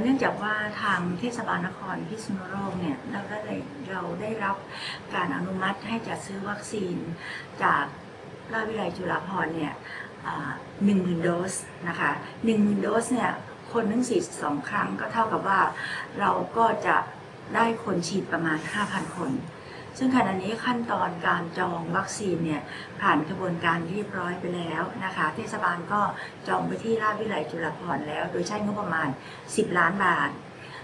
เนื่องจากว่าทางเทศบาลนครพิษณุโลกเนี่ยเราได้เราได้รับการอนุมัติให้จัดซื้อวัคซีนจากราชวิทยาลัยจุฬาภรณ์เนี่ยหนึ่งหมื่นโดสนะคะหนึ่งหมื่นโดสเนี่ยคนหนึงสี่สองครั้งก็เท่ากับว่าเราก็จะได้คนฉีดประมาณ 5,000 คน ซึ่งขณะนี้ขั้นตอนการจองวัคซีนเนี่ยผ่านกระบวนการเรียบร้อยไปแล้วนะคะเทศบาลก็จองไปที่ราชวิทยาลัยจุฬาภรณ์แล้ว โดยใช้งบประมาณ 10 ล้านบาท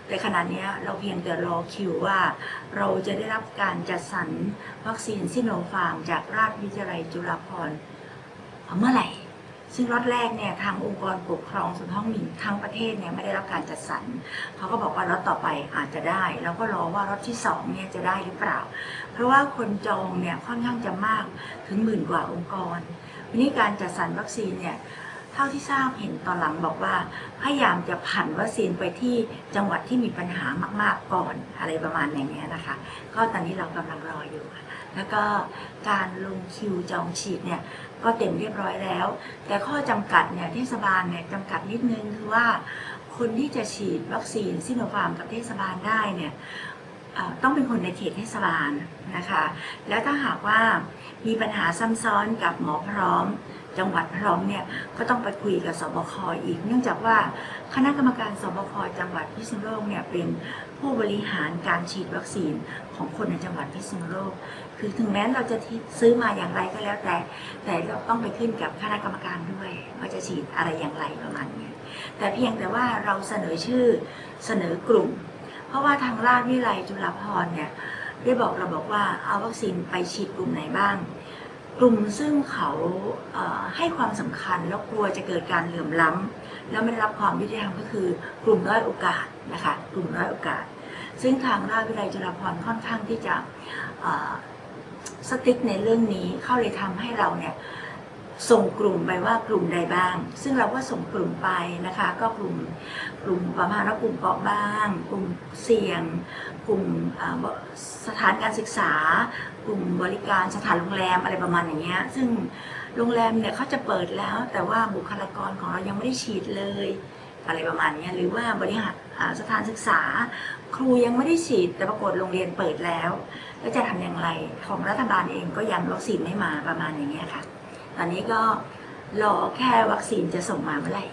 แต่ขณะนี้เราเพียงแต่รอคิวว่าเราจะได้รับการจัดสรรวัคซีนซิโนฟาร์มจากราชวิทยาลัยจุฬาภรณ์เมื่อไหร่ ซึ่งรถแรกเนี่ยทางองค์กรปกครองส่วนท้องถิ่นทั้งประเทศเนี่ยไม่ได้รับการจัดสรรเขาก็บอกว่ารถต่อไปอาจจะได้ แล้วก็รอว่ารถที่สองเนี่ยจะได้หรือเปล่า เพราะว่าคนจองเนี่ยค่อนข้างจะมากถึงหมื่นกว่าองค์กรวันนี้การจัดสรรวัคซีนเนี่ย เท่าที่ทราบเห็นตอนหลังบอกว่า พยายามจะผันวัคซีนไปที่จังหวัดที่มีปัญหามาก ๆก่อนอะไรประมาณอย่างเงี้ยนะคะ ก็ตอนนี้เรากำลังรออยู่ค่ะแล้วก็การลงคิวจองฉีดเนี่ยก็เต็มเรียบร้อยแล้ว แต่ข้อจำกัดเนี่ยเทศบาลเนี่ยจำกัดนิดนึงคือว่าคนที่จะฉีดวัคซีนซิโนฟาร์มกับเทศบาลได้เนี่ย ต้องเป็นคนในเขตเทศบาลนะคะ แล้วถ้าหากว่ามีปัญหาซ้ำซ้อนกับหมอพร้อม จังหวัดพร้อมเนี่ยก็ต้องไปคุยกับสบคอีก เนื่องจากว่าคณะกรรมการสบคจังหวัดพิษณุโลกเนี่ยเป็นผู้บริหารการฉีดวัคซีนของคนในจังหวัดพิษณุโลก คือถึงแม้เราจะซื้อมาอย่างไรก็แล้วแต่ แต่เราต้องไปขึ้นกับคณะกรรมการด้วยว่าจะฉีดอะไรอย่างไรประมาณนี้แต่เพียงแต่ว่าเราเสนอชื่อเสนอกลุ่ม เพราะว่าทางราชวิทยาลัยจุฬาภรณ์เนี่ยได้บอกเราบอกว่าเอาวัคซีนไปฉีดกลุ่มไหนบ้าง กลุ่มซึ่งเขาเให้ความสำคัญแล้วกลัวจะเกิดการเหลื่อมล้ำแล้วไม่ได้รับความยุติธรรมก็คือกลุ่มด้อยโอกาสนะคะกลุ่มด้อยโอกาส ซึ่งทางราชวิทยาลัยจุฬาภรณ์ค่อนข้างที่จะสติ๊กในเรื่องนี้เข้าเลยทำให้เราเนี่ย ส่งกลุ่มไปว่ากลุ่มใดบ้าง ซึ่งเราก็ส่งกลุ่มไปนะคะ ก็กลุ่มกลุ่มประมาณว่ากลุ่มเปราะบาง กลุ่มเสี่ยง กลุ่มสถานการศึกษา กลุ่มบริการสถานโรงแรมอะไรประมาณอย่างเงี้ยซึ่งโรงแรมเนี่ยเขาจะเปิดแล้ว แต่ว่าบุคลากรของเรายังไม่ได้ฉีดเลย อะไรประมาณเนี้ยหรือว่าบริหารสถานศึกษา ครูยังไม่ได้ฉีด แต่ปรากฏโรงเรียนเปิดแล้ว แล้วจะทำอย่างไรของรัฐบาลเองก็ยังวัคซีนไม่มาประมาณอย่างเงี้ยค่ะ ตอนนี้ก็รอแค่วัคซีนจะส่งมาเมื่อไหร่